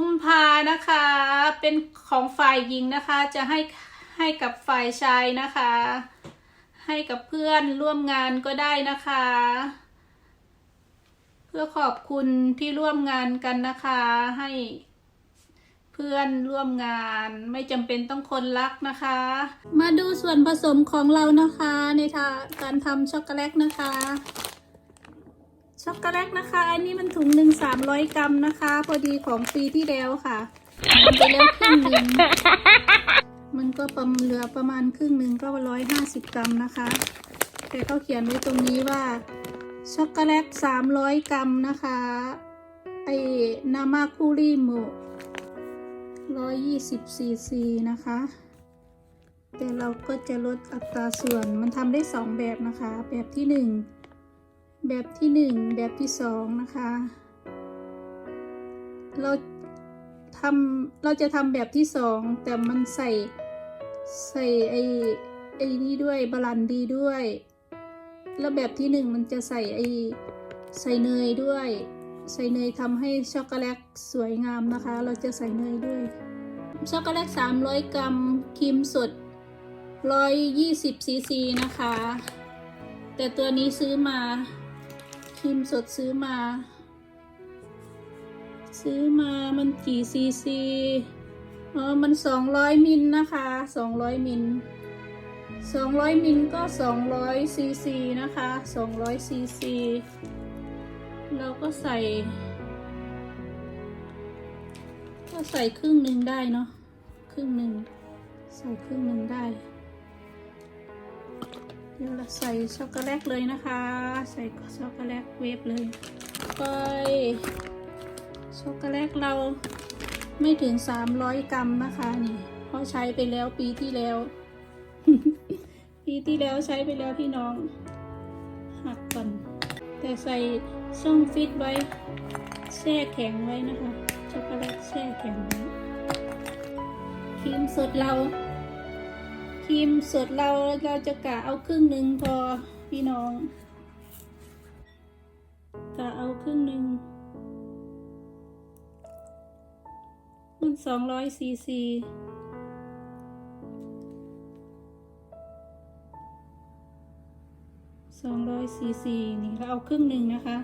14กุมภานะคะ เป็นของฝ่ายหญิงนะคะ จะให้ให้กับฝ่ายชายนะคะ ให้กับเพื่อนร่วมงานก็ได้นะคะ เพื่อขอบคุณที่ร่วมงานกันนะคะ ให้เพื่อนร่วมงานไม่จำเป็นต้องคนรักนะคะ มาดูส่วนผสมของเรานะคะ ในทางการทำช็อกโกแลตนะคะ ช็อกโกแลตนะคะ อันนี้มันถุงหนึ่งสามร้อยกรัมนะคะ พอดีของปีที่แล้วค่ะมันไปแล้วครึ่งหนึ่งมันก็ประมาเหลือประมาณครึ่งหนึ่งก็ร้อยห้าสิบกรัมนะคะ แต่เขาเขียนไว้ตรงนี้ว่าช็อกโกแลตสามร้อยกรัมนะคะไอ้นามาคุริโมร้อยยี่สิบซีซีนะคะ แต่เราก็จะลดอัตราส่วนมันทำได้สองแบบนะคะ แบบที่หนึ่ง แบบที่หนึ่งแบบที่สองนะคะ เราทำเราจะทำแบบที่สองแต่มันใส่ใส่ไอ้ไอ้นี่ด้วยบาลันดีด้วย แล้วแบบที่หนึ่งมันจะใส่ไอ้ใส่เนยด้วย ใส่เนยทำให้ช็อกโกแลตสวยงามนะคะ เราจะใส่เนยด้วยช็อกโกแลต 300 กรัมครีมสด 120ซีซีนะคะ แต่ตัวนี้ซื้อมา ครีมสดซื้อมา ซื้อมามันกี่ซีซีเออมันสองร้อยมิลนะคะสองร้อยมิลสองร้อยมิลก็สองร้อยซีซีนะคะสองร้อยซีซีเราก็ใส่ก็ใส่ครึ่งหนึ่งได้เนาะครึ่งหนึ่งใส่ครึ่งหนึ่งได้ เดี๋ยวเราใส่ช็อกโกแลตเลยนะคะ ใส่ช็อกโกแลตเวฟเลยไปช็อกโกแลตเราไม่ถึง 300 กรัมนะคะนี่เพราะใช้ไปแล้วปีที่แล้ว ปีที่แล้วใช้ไปแล้วพี่น้อง หักก่อน แต่ใส่ช่องฟิตไว้แช่แข็งไว้นะคะช็อกโกแลตแช่แข็งไว้ครีมสดเรา รีมสดเราเราจะกะเอาครึ่งหนึ่งพอพี่น้อง กะเอาครึ่งหนึ่งมันสองร้อยซีซีสองร้อยซีซีนี่เราเอาครึ่งหนึ่งนะคะ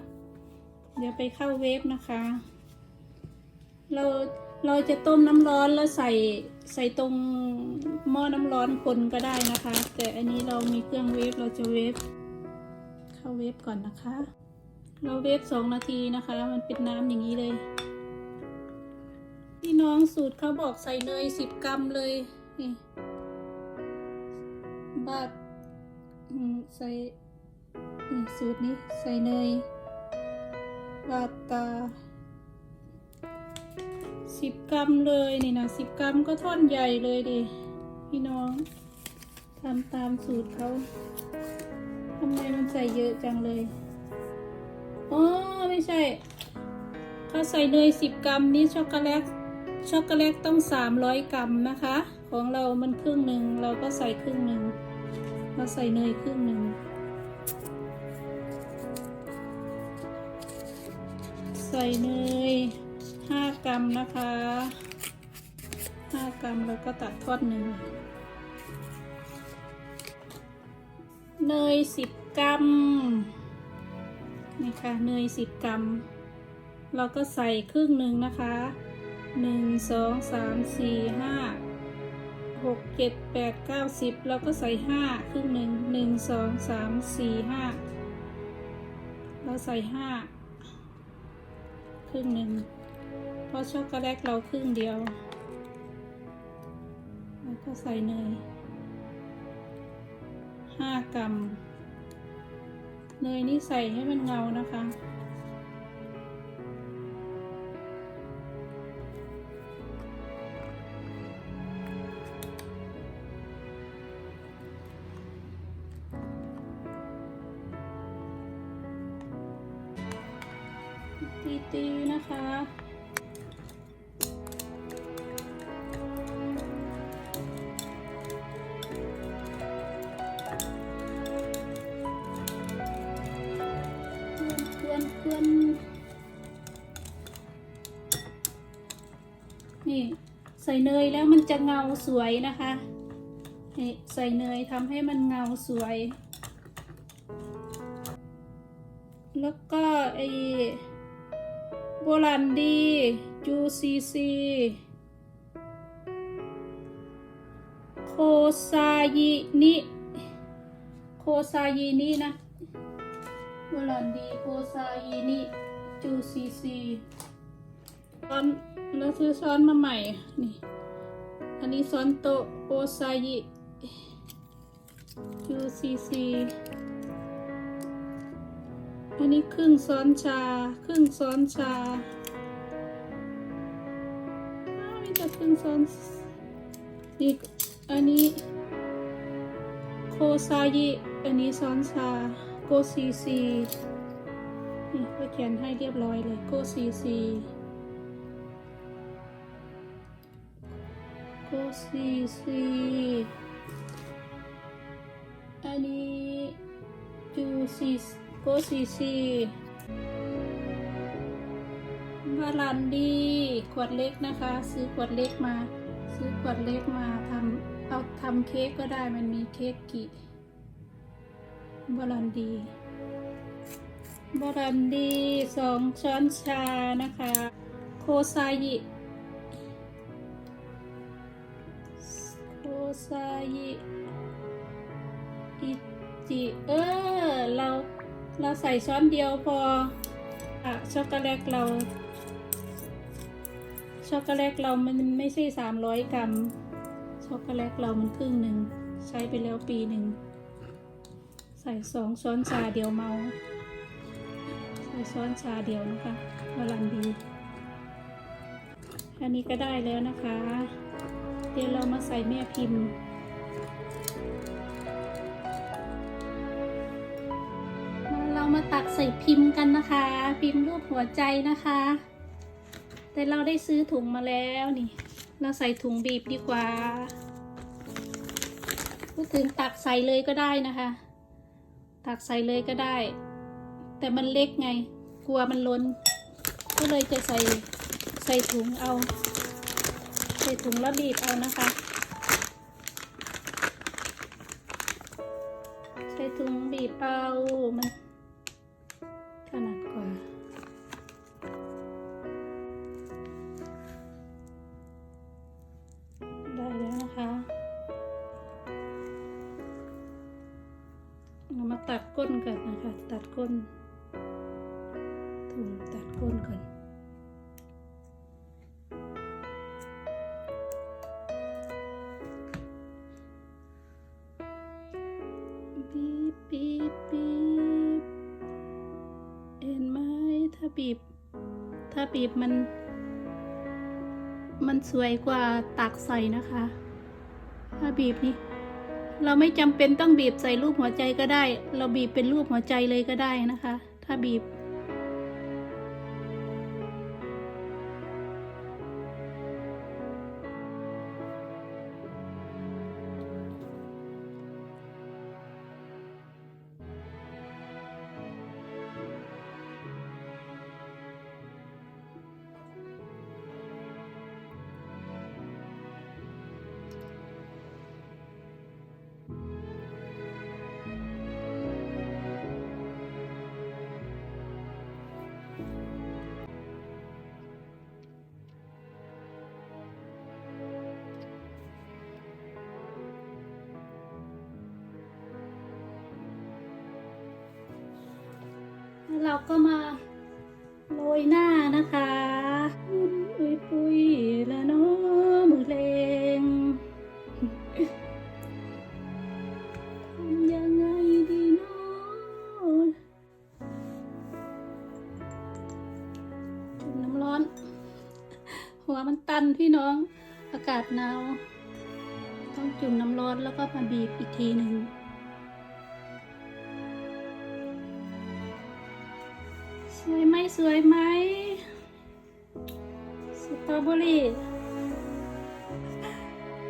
เดี๋ยวไปเข้าเวฟนะคะ เราเราจะต้มน้ำร้อนแล้วใส่ ใส่ตรงหม้อน้ำร้อนคนก็ได้นะคะ แต่อันนี้เรามีเครื่องเวฟเราจะเวฟเข้าเวฟก่อนนะคะ เราเวฟสองนาทีนะคะ มันเป็นน้ำอย่างนี้เลยพี่น้องสูตรเขาบอกใส่เนยสิบกรัมเลยนี่บาทใส่สูตรนี้ใส่เนยบาตา สิบกรัมเลยนี่นะสิบกรัมก็ท่อนใหญ่เลยดิพี่น้องทำตามสูตรเขาทำไมมันใส่เยอะจังเลยอ๋อไม่ใช่เขาใส่เนยสิบกรัมนี่ช็อกโกแลตช็อกโกแลตต้องสามร้อยกรัมนะคะ ของเรามันครึ่งหนึ่งเราก็ใส่ครึ่งหนึ่งเราใส่เนยครึ่งหนึ่งใส่เนย กรัมนะคะห้ากรัมแล้วก็ตัดทอดหนึ่งเนยสิบกรัมนี่ค่ะเนยสิบกรัมเราก็ใส่ครึ่งหนึ่งนะคะหนึ่งสองสามสี่ห้าหกเจ็ดแปดเก้าสิบเราก็ใส่ห้าครึ่งหนึ่งหนึ่งสองสามสี่ห้าเราใส่ห้าครึ่งหนึ่ง ราะช็อกโกแลตเราครึ่งเดียว แล้วก็ใส่เนยห้ากรัม เนยนี่ใส่ให้มันเงานะคะตีๆนะคะ เนยแล้วมันจะเงาสวยนะคะนี่ใส่เนยทำให้มันเงาสวย แล้วก็ไอโบรันดีจูซีซีโคซายินิโคซายินินะโบรันดีโคซายินิจูซีซีซ้อน แล้วซื้อซ้อนมาใหม่ นี่ อันนี้ซ้อนโตโอซายิจูซีซีอันนี้ครึ่งซ้อนชา ครึ่งซ้อนชาอ้าวมีแต่ครึ่งซ้อนนี่อันนี้โคซายิ อันนี้ซ้อนชา โกซีซีนี่ก็เขียนให้เรียบร้อยเลย โกซีซี โกซีซีอันนี้จูซีโกซีซีบาลันดีขวดเล็กนะคะ ซื้อขวดเล็กมา ซื้อขวดเล็กมาทำเอาทำเค้กก็ได้มันมีเค้กกี่บาลันดีบารันดีสองช้อนชานะคะ โคซายิ ซายิอิจิเออ เราเราใส่ช้อนเดียวพออะช็อกโกแลตเรา ช็อกโกแลตเรามันไม่ใช่สามร้อยกรัม ช็อกโกแลตเรามันครึ่งหนึ่ง ใช้ไปแล้วปีหนึ่ง ใส่สองช้อนชาเดียวเมา ใส่ช้อนชาเดียวนะคะวลันดี อันนี้ก็ได้แล้วนะคะ ดี๋ยวเรามาใส่แม่พิมพ์ เรามาตักใส่พิมพ์กันนะคะ พิมพ์รูปหัวใจนะคะ แต่เราได้ซื้อถุงมาแล้วนี่ เราใส่ถุงบีบดีกว่าพูดถึงตักใส่เลยก็ได้นะคะ ตักใส่เลยก็ได้ แต่มันเล็กไง กลัวมันล้น ก็เลยจะใส่ใส่ถุงเอา ส่ถุงแล้วบีบเอานะคะ ใส่ถุงบีบเอามันถนัดกว่า ได้แล้วนะคะ เรามาตัดก้นกันนะคะ ตัดก้นถุงตัดก้นก่อน บีบมัน มันสวยกว่าตักใส่นะคะ ถ้าบีบนี่ เราไม่จำเป็นต้องบีบใส่รูปหัวใจก็ได้ เราบีบเป็นรูปหัวใจเลยก็ได้นะคะ ถ้าบีบ ก็มาโรยหน้านะคะปุยปุยละเน้อมือเลงทำยังไงดีนาะจุ่มน้ำร้อน หัวมันตันพี่น้อง อากาศหนาว ต้องจุ่มน้ำร้อนแล้วก็มาบีบอีกทีหนึ่ง สวยไหมสตรอเบอรี่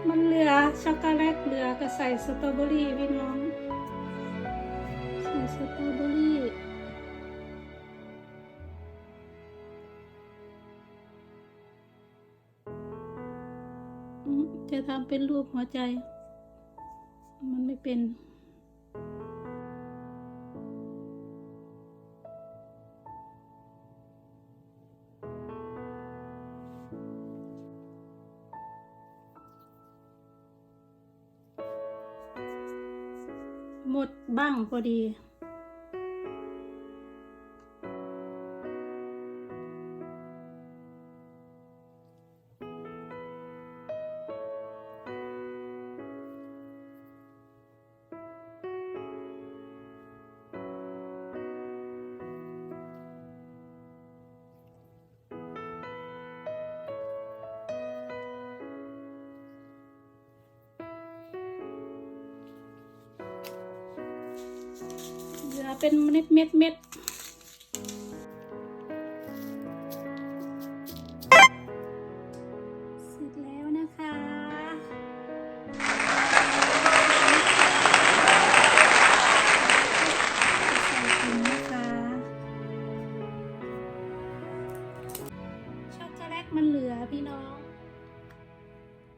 มันเหลือช็อกโกแลตเหลือก็ใส่สตรอเบอรี่พี่น้อง ใส่สตรอเบอรี่จะทำเป็นรูปหัวใจ มันไม่เป็น มดบ้างพอดี เป็นเม็ดเม็ดเม็ดเสร็จแล้วนะคะ ใส่ถุงนะคะ ช็อกโกแลตมันเหลือพี่น้อง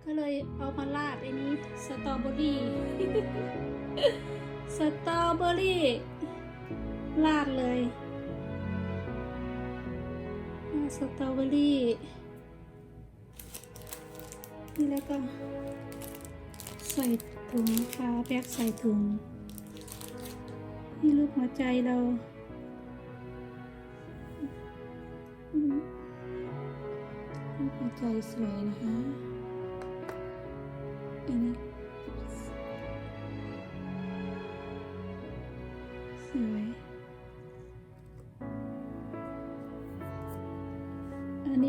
ก็เลยเอามาราดไอ้นี้สตรอเบอรี่ สตรอเบอรี่ ราดเลยสตรอเบอรี่ นี่แล้วก็ ใส่ถุงนะคะแพ็คใส่ถุง นี่รูปหัวใจเรารูปหัวใจสวยนะคะอันนี้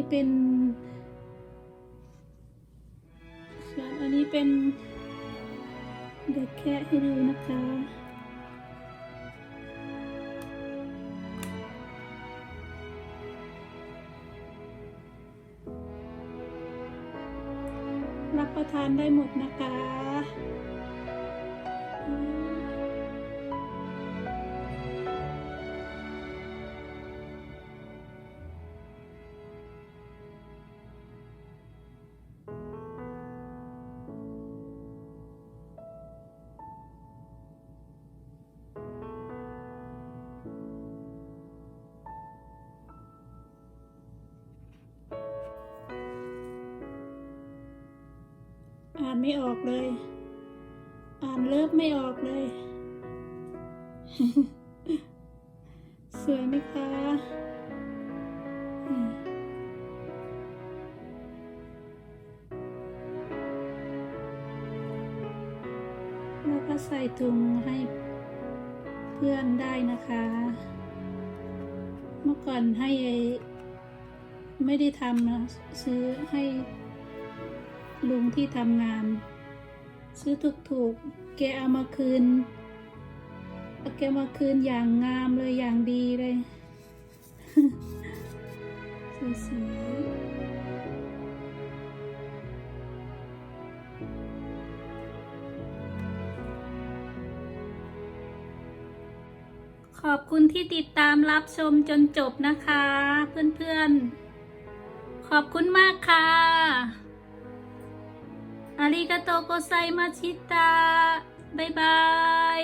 เป็นส่วนอันนี้เป็นเด็กแค่ให้ดูนะคะรับประทานได้หมดนะคะานไม่ออกเลย อ่านเลิฟไม่ออกเลย สวยไหมคะ แล้วก็ใส่ถุงให้เพื่อนได้นะคะ เมื่อก่อนให้ไอ้ไม่ได้ทำนะซื้อให้ ลุงที่ทำงาน ซื้อถูกๆ แกเอามาคืนเอาแกมาคืนอย่างงามเลยอย่างดีเลยสวยขอบคุณที่ติดตามรับชมจนจบนะคะ เพื่อนๆ ขอบคุณมากค่ะ อาริกาโตโกไซมาชิตะบ๊ายบาย